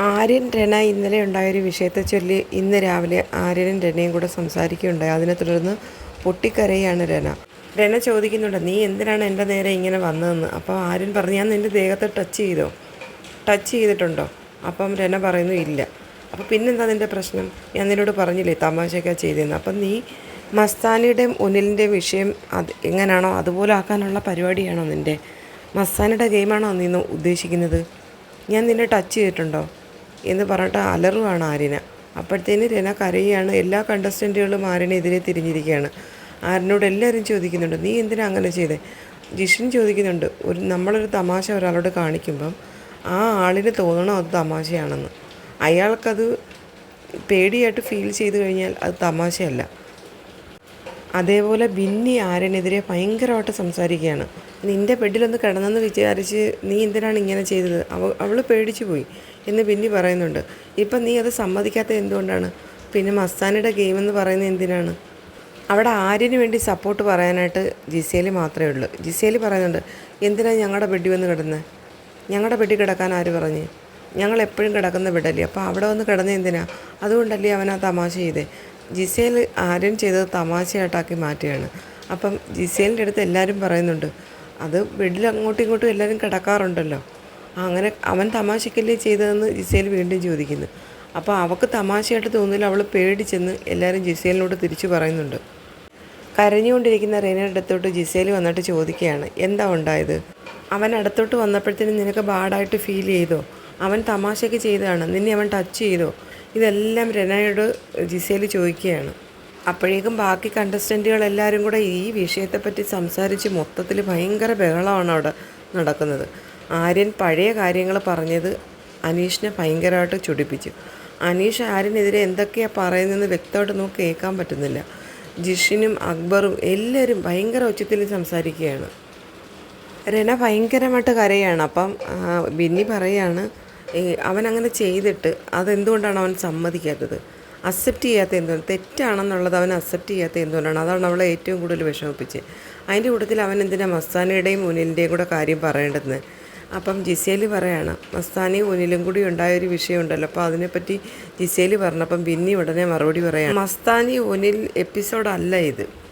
ആര്യൻ രണ ഇന്നലെ ഉണ്ടായൊരു വിഷയത്തെ ചൊല്ലി ഇന്ന് രാവിലെ ആര്യനും രണയും കൂടെ സംസാരിക്കുകയുണ്ടായി. അതിനെ തുടർന്ന് പൊട്ടിക്കരയാണ് രണ രണ ചോദിക്കുന്നുണ്ട് നീ എന്തിനാണ് എന്റെ നേരെ ഇങ്ങനെ വന്നതെന്ന്? അപ്പോൾ ആര്യൻ പറഞ്ഞു ഞാൻ നിന്റെ ദേഹത്തെ ടച്ച് ചെയ്തോ? ടച്ച് ചെയ്തിട്ടുണ്ടോ? അപ്പം രണ പറയുന്നു ഇല്ല. അപ്പോൾ പിന്നെന്താ നിന്റെ പ്രശ്നം? ഞാൻ നിന്നോട് പറഞ്ഞില്ലേ തമാശയൊക്കെ ചെയ്തതെന്ന്? അപ്പം നീ മസ്താനിയുടെയും ഉനിലിന്റെയും വിഷയം അത് എങ്ങനെയാണോ അതുപോലെ ആക്കാനുള്ള പരിപാടിയാണോ നിന്റെ? മസ്താനിയുടെ ഗെയിമാണോ നീ ഉദ്ദേശിക്കുന്നത്? ഞാൻ നിന്നെ ടച്ച് ചെയ്തിട്ടുണ്ടോ? എന്ന് പറഞ്ഞിട്ട് അലറുവാണ് ആര്യന. അപ്പോഴത്തേന് രന കരയുകയാണ്. എല്ലാ കണ്ടസ്റ്റന്റുകളും ആര്യനെതിരെ തിരിഞ്ഞിരിക്കുകയാണ്. ആര്യനോട് എല്ലാവരും ചോദിക്കുന്നുണ്ട് നീ എന്തിനാ അങ്ങനെ ചെയ്തേ? ജിഷൻ ചോദിക്കുന്നുണ്ട് ഒരു നമ്മളൊരു തമാശ ഒരാളോട് കാണിക്കുമ്പം ആ ആളിന് തോന്നണം അത് തമാശയാണെന്ന്? അയാൾക്കത് പേടിയായിട്ട് ഫീൽ ചെയ്ത് കഴിഞ്ഞാൽ അത് തമാശയല്ല. അതേപോലെ ബിന്നി ആര്യനെതിരെ ഭയങ്കരമായിട്ട് സംസാരിക്കുകയാണ്. നിന്റെ ബെഡിലൊന്ന് കിടന്നെന്ന് വിചാരിച്ച് നീ എന്തിനാണ് ഇങ്ങനെ ചെയ്തത്? അവ അവൾ പേടിച്ചു പോയി. എന്ന് ബിന്നി പറയുന്നുണ്ട്. ഇപ്പം നീ അത് സമ്മതിക്കാത്ത എന്തുകൊണ്ടാണ്? പിന്നെ മസ്താനിയുടെ ഗെയിം എന്ന് പറയുന്നത് എന്തിനാണ്? അവിടെ ആര്യന് വേണ്ടി സപ്പോർട്ട് പറയാനായിട്ട് ജിസേലി മാത്രമേ ഉള്ളൂ. ജിസേലി പറയുന്നുണ്ട് എന്തിനാണ് ഞങ്ങളുടെ ബെഡിൽ വന്ന് കിടന്നത് ഞങ്ങളുടെ ബെഡിൽ കിടക്കാൻ ആര് പറഞ്ഞ്? ഞങ്ങൾ എപ്പോഴും കിടക്കുന്ന ബെഡല്ലേ? അപ്പോൾ അവിടെ വന്ന് കിടന്ന എന്തിനാ? അതുകൊണ്ടല്ലേ അവൻ ആ തമാശ ചെയ്തേ? ജിസേൽ ആര്യൻ ചെയ്തത് തമാശയായിട്ടാക്കി മാറ്റുകയാണ്. അപ്പം ജിസേലിന്റെ അടുത്ത് എല്ലാവരും പറയുന്നുണ്ട് അത് ബെഡിൽ അങ്ങോട്ടും ഇങ്ങോട്ടും എല്ലാവരും കിടക്കാറുണ്ടല്ലോ. അങ്ങനെ അവൻ തമാശക്കല്ലേ ചെയ്തതെന്ന് ജിസേൽ വീണ്ടും ചോദിക്കുന്നു. അപ്പോൾ അവൾക്ക് തമാശയായിട്ട് തോന്നില്ല അവൾ പേടിച്ചെന്ന് എല്ലാവരും ജിസേലിനോട് തിരിച്ചു പറയുന്നുണ്ട്. കരഞ്ഞുകൊണ്ടിരിക്കുന്ന റെയിനയുടെ അടുത്തോട്ട് ജിസേൽ വന്നിട്ട് ചോദിക്കുകയാണ് എന്താ ഉണ്ടായത്? അവൻ അടുത്തോട്ട് വന്നപ്പോഴത്തേനും നിനക്ക് ബാഡായിട്ട് ഫീൽ ചെയ്തോ? അവൻ തമാശയ്ക്ക് ചെയ്തതാണ് നിന്നെ അവൻ ടച്ച് ചെയ്തോ? ഇതെല്ലാം റെനയോട് ജിസേൽ ചോദിക്കുകയാണ്. അപ്പോഴേക്കും ബാക്കി കണ്ടസ്റ്റന്റുകൾ എല്ലാവരും കൂടെ ഈ വിഷയത്തെപ്പറ്റി സംസാരിച്ച് മൊത്തത്തിൽ ഭയങ്കര ബഹളമാണ് അവിടെ നടക്കുന്നത്. ആര്യൻ പഴയ കാര്യങ്ങൾ പറഞ്ഞത് അനീഷിനെ ഭയങ്കരമായിട്ട് ചുടിപ്പിച്ചു. അനീഷ് ആര്യനെതിരെ എന്തൊക്കെയാണ് പറയുന്നതെന്ന് വ്യക്തമായിട്ട് നമുക്ക് കേൾക്കാൻ പറ്റുന്നില്ല. ജിഷിനും അക്ബറും എല്ലാവരും ഭയങ്കര ഉച്ചത്തിൽ സംസാരിക്കുകയാണ്. രന ഭയങ്കരമായിട്ട് കരയാണ്. അപ്പം ബിന്നി പറയാണ് അവൻ അങ്ങനെ ചെയ്തിട്ട് അതെന്തുകൊണ്ടാണ് അവൻ സമ്മതിക്കാത്തത്? അക്സെപ്റ്റ് ചെയ്യാത്ത എന്തുകൊണ്ട് തെറ്റാണെന്നുള്ളത് അവൻ അക്സെപ്റ്റ് ചെയ്യാത്ത എന്തുകൊണ്ടാണ് അതാണ് അവളെ ഏറ്റവും കൂടുതൽ വിഷമിപ്പിച്ചത് അതിന്റെ കൂട്ടത്തിൽ അവൻ എന്തിനാ മസ്താനയുടെയും മുനിലിന്റെയും കൂടെ കാര്യം പറയേണ്ടത്? അപ്പം ജിസേൽ പറയാണ് മസ്താനി മുനിലും കൂടി ഉണ്ടായൊരു വിഷയമുണ്ടല്ലോ അപ്പോൾ അതിനെപ്പറ്റി ജിസേൽ പറഞ്ഞപ്പം ബിന്നി ഉടനെ മറുപടി പറയാണ്. മസ്താനി ഉനിൽ എപ്പിസോഡല്ല ഇത്.